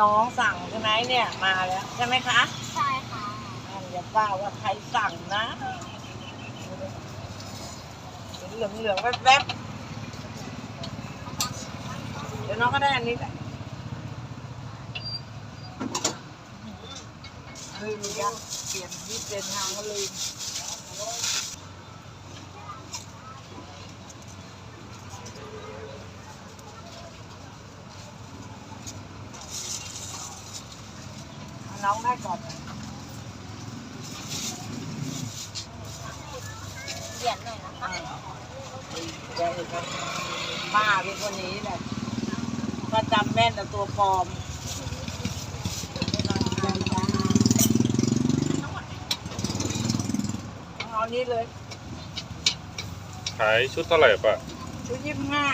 น้องสั่งใช่ไหมเนี่ยมาแล้วใช่ไหมคะใช่ค่ะอ่าอย่าว่าว่าใครสั่งนะเหลืองเหลืองๆแวบๆเดี๋ยวน้องก็ได้อันนี้แหละลืมยังเปลี่ยนที่เปลี่ยนทางก็ลืม น้องได้ก่อนเหรียญหน่อยนะคะเดี๋ยวอีกครับป้าเป็นคนนี้แหละถ้าจำแม่นแต่ตัวปลอมเอานี้เลย ขายชุดเท่าไหร่ป่ะชุดยี่สิบห้า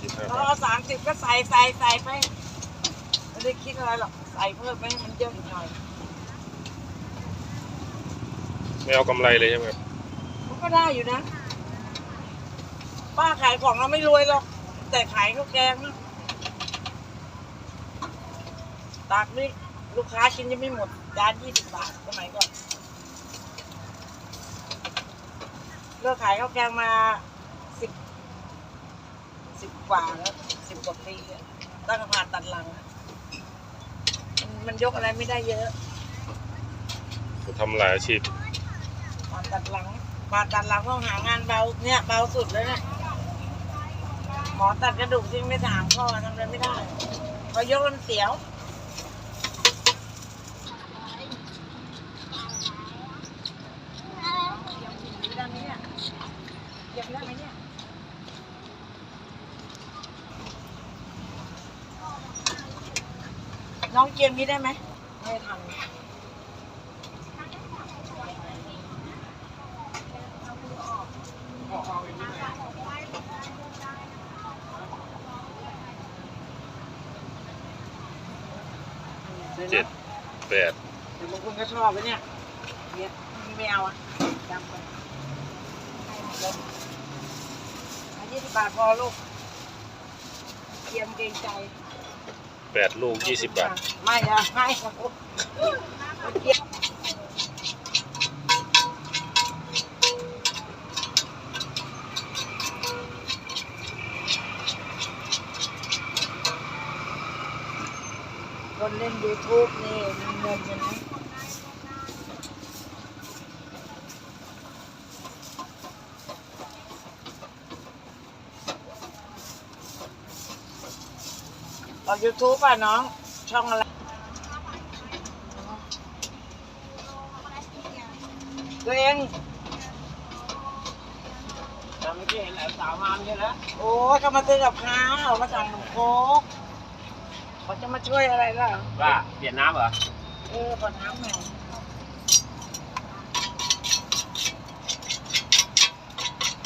ยี่ห้าเราบาทเอาสามสิบก็ใส่ใส่ใส่ไป ไม่ได้คิดอะไรหรอกใส่เพิ่มไปให้มันเยอะอีกหน่อยไม่เอากำไรเลยใช่ไหมครับมันก็ได้อยู่นะ ป้าขายของเราไม่รวยหรอก แต่ขายข้าวแกงนะตากนี่ลูกค้ากินยังไม่หมดจานยี่สิบบาทสมัยก่อนเลิกขายข้าวแกงมาสิบสิบกว่าแล้วสิบกว่าปีอะตั้งแต่ผ่านตัดหลังอะ มันมันยกอะไรไม่ได้เยอะทำหลายอาชีพผ่าตัดหลังผ่าตัดหลังต้องหางานเบาเนี่ยเบาสุดเลยเนี่ยหมอตัดกระดูกจริงไม่ถามข้อทำอะไรไม่ได้เพอยกแล้วมันเสียวได้ไหมเนี่ยเก็บได้ไหมเนี่ย น้องเกียมนี้ได้ไหมไม่ทันเจ็ดแปดแต่บางคนก็ชอบไปเนี่ยเนี่ยมีแมวอะจำไปอันยี่สิบบาทพอลูกเกียมเกรงใจ แปดลูกยี่สิบบาท ไม่อะไม่ครับเกียมคนเล่นยูทูบนี่มีเงินใช่ไหม ออกยูทูบป่ะน้อง ช่องอะไร ตัวเองจำไม่ได้เห็นหลานสาวมาเนี่ยนะโอ้ยก็มาซื้อกับข้าวมาสั่งขนมโคกเขาจะมาช่วยอะไรล่ะ ว่าเปลี่ยนน้ำเหรอ เออขอน้ำหน่อย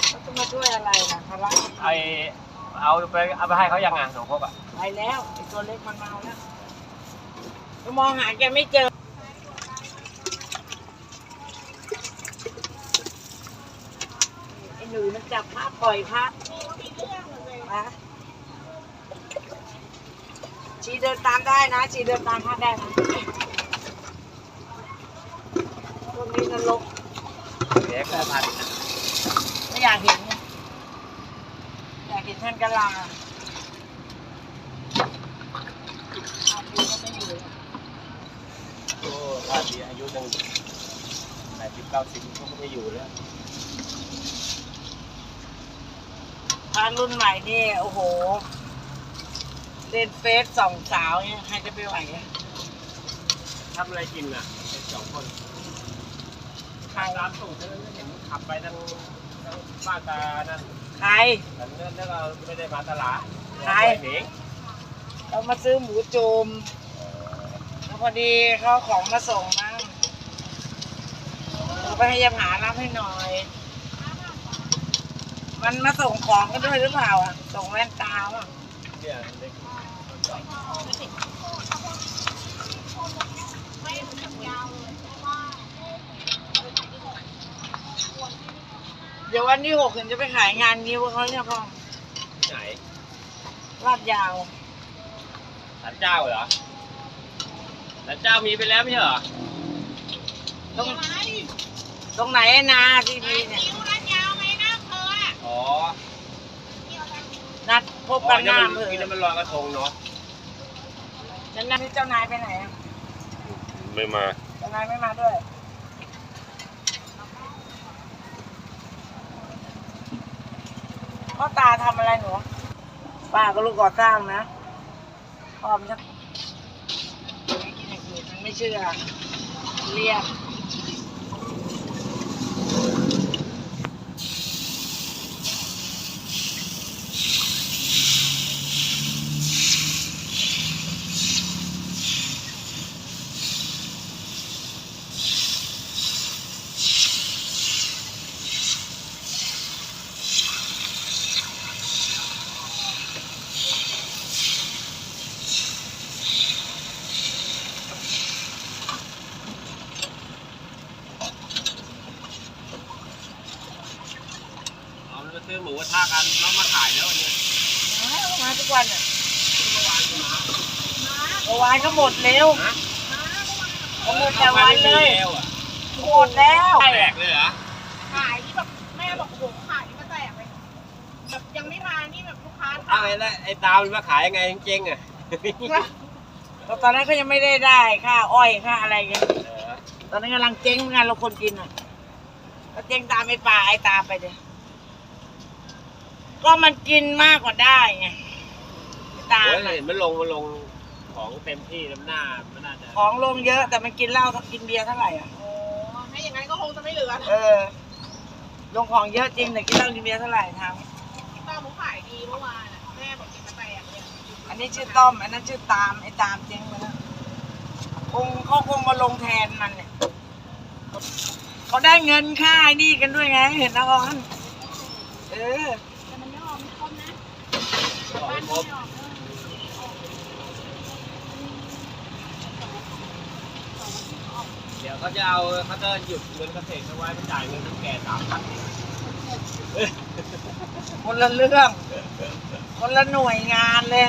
เขาจะมาช่วยอะไรนะคาราไอ เอาไปเอาไปให้เขายังไงหนองพกอะไปแล้วไอ้ตัวเล็กมันเมาแล้วก็มองหาแกไม่เจอไอ้หนูมันจับพระปล่อยพระนะชีเดินตามได้นะ ชีเดินตามพระได้นะตรงนี้นรกเด็กก็พันไม่อยากเห็นไงอยาก เห็นท่านกะลาอาปีก็ไม่อยู่โอ้ถ้าดีอายุยังแปดสิบเก้าสิบก็ไม่ได้อยู่แล้วพระรุ่นใหม่นี่ โอ้โห เล่นเฟซสองสาวเนี่ยใครจะไปไหวอะทำอะไรกินอะเป็นสองคนทางร้านสูตรนั้นเห็นขับไปทางทางบ้านตานั่น ใครแต่เนื่องจากเราไม่ได้มาตลาดใครเห็นเรามาซื้อหมูจุมแล้วพอดีเขาเอาของมาส่งมั้งเราไปให้ยามหารับให้หน่อย มันมาส่งของกันด้วยหรือเปล่าอะ ส่งแว่นตาอะเนี่ยเด็ก เดี๋ยววันที่หกถึงจะไปขายงานนิ้วเขาเนี่ยพ่อที่ไหนลาดยาวศาลเจ้าเหรอศาลเจ้ามีไปแล้วไม่ใช่เหรอตรงตรงไหนนาที่มีเนี่ยอ๋อนัดพบอ๋อกันหนี่น้ามันเมือกินแล้วมันลอยกระทงเนาะฉันนัดเจ้านายไปไหนอะไม่มา เจ้านายไม่มาด้วย พ่อตาทำอะไรหนูป้าก็ลูกก่อสร้างนะพ่อมันจะมันไม่เชื่อเรียก ซื้อหมูกระทะกันแล้วมาขายแล้ววันนี้มาทุกวันอะเมื่อวานก็มาเมื่อวานก็หมดเร็วฮะก็หมดแต่วันเลยแล้วอะหมดแล้วแตกเลยเหรอขายที่แบบแม่บอกโอ้โหขายนี่ก็แตกเลยแบบยังไม่มานี่แบบลูกค้าอ้าวไอ้แล้วไอ้ตามมันมาขายยังไงเจ๊งๆอะตอนนั้นก็ยังไม่ได้ได้ค่าอ้อยค่าอะไรกันเออตอนนั้นกำลังเจ๊งงานเราคนกินอะก็เจ๊งตามไอ้ป่าไอ้ตามไปเดีย ก็มันกินมากกว่าได้ไงไอ้ตามโอ้ยอะเห็นมันลงมันลงของเต็มที่น้ำหน้ามันน่าจะของลงเยอะแต่มันกินเหล้ากินเบียร์เท่าไหร่อะ โอ้ถ้าอย่างนั้นก็คงจะไม่เหลือเออ ลงของเยอะจริงแต่กินเหล้ากินเบียร์เท่าไหร่ทตอนหมูขายดีเมื่อวานอะแม่บอกกินมาแตกเนี่ยำอันนี้ชื่อต้อม อันนั้นชื่อตามไอ้ตามเจ๊งไปแล้วคงเขาคงมาลงแทนมันเนี่ยเขาได้เงินค่าไอ้นี่กันด้วยไง เห็นนะออนเออ ครบเดี๋ยวเขาจะเอาเขาจะหยุดเงินเกษตรเอาไว้ไปจ่ายเงินทั้งแก่สามพันคนละเรื่อง คนละหน่วยงานเลย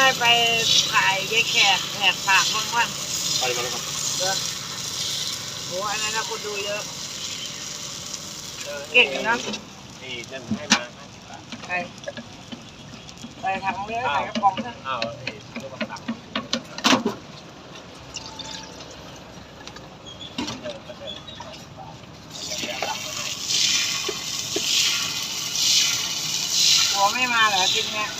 น้องได้ไปถ่ายยายแขกแขกปากบ้างว่าไปมาแล้วครับเออโหอันนั้นนะคนดูเยอะ เก่งอยู่นะนี่นั่นให้มาห้าสิบบาทไปไปทางเรือใส่กระป๋องนะอ้าวไอ้เรื่องมาตักเออก็เดินเดี๋ยวเอาตังค์มาให้หัวไม่มาเหรอจริงเนี่ยยัง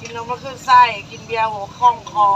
กินนมแล้วขึ้นไส้ กินเบียร์หัวคล่องคอ